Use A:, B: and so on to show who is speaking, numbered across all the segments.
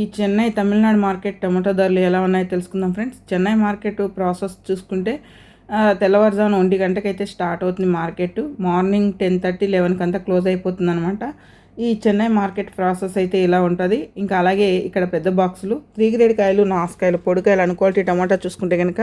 A: ఈ Chennai Tamil Nadu market tomato ధరలు ఎలా ఉన్నాయో తెలుసుకుందాం ఫ్రెండ్స్. చెన్నై మార్కెట్ ప్రాసెస్ చూసుకుంటే తెల్లవారుజామున ఒంటి గంటకైతే స్టార్ట్ అవుతుంది మార్కెట్. మార్నింగ్ టెన్ థర్టీ లెవెన్కి అంతా క్లోజ్ అయిపోతుంది అనమాట ఈ చెన్నై మార్కెట్ ప్రాసెస్ అయితే ఇలా ఉంటుంది. ఇంకా అలాగే ఇక్కడ పెద్ద బాక్సులు త్రీ గ్రేడ్ కాయలు నాసుకాయలు పొడికాయలు అనుక్వాలిటీ టమాటా చూసుకుంటే కనుక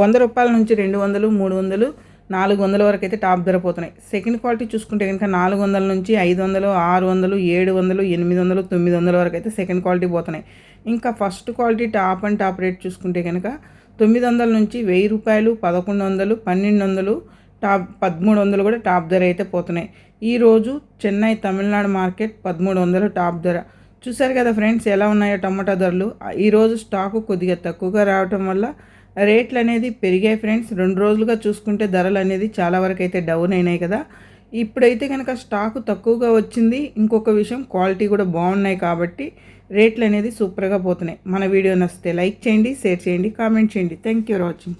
A: వంద రూపాయల నుంచి రెండు వందలు మూడు వందలు నాలుగు వందల వరకు అయితే టాప్ ధర పోతున్నాయి. సెకండ్ క్వాలిటీ చూసుకుంటే కనుక నాలుగు వందల నుంచి ఐదు వందలు ఆరు వందలు ఏడు వందలు ఎనిమిది వందలు తొమ్మిది వందల వరకు అయితే సెకండ్ క్వాలిటీ పోతున్నాయి. ఇంకా first quality top and top rate చూసుకుంటే కనుక తొమ్మిది వందల నుంచి వెయ్యి రూపాయలు పదకొండు వందలు పన్నెండు వందలు టాప్ పదమూడు వందలు కూడా టాప్ ధర అయితే పోతున్నాయి. ఈరోజు చెన్నై తమిళనాడు మార్కెట్ పదమూడు వందలు టాప్ ధర. చూసారు కదా ఫ్రెండ్స్ ఎలా ఉన్నాయో టమాటా ధరలు. ఈరోజు స్టాకు కొద్దిగా తక్కువగా రావటం వల్ల రేట్లు అనేది పెరిగాయి ఫ్రెండ్స్. రెండు రోజులుగా చూసుకుంటే ధరలు అనేది చాలా వరకు అయితే డౌన్ అయినాయి కదా. ఇప్పుడైతే కనుక స్టాకు తక్కువగా వచ్చింది. ఇంకొక విషయం క్వాలిటీ కూడా బాగున్నాయి కాబట్టి రేట్లు అనేది సూపర్గా పోతున్నాయి. మన వీడియో నచ్చితే లైక్ చేయండి షేర్ చేయండి కామెంట్ చేయండి. Thank you for watching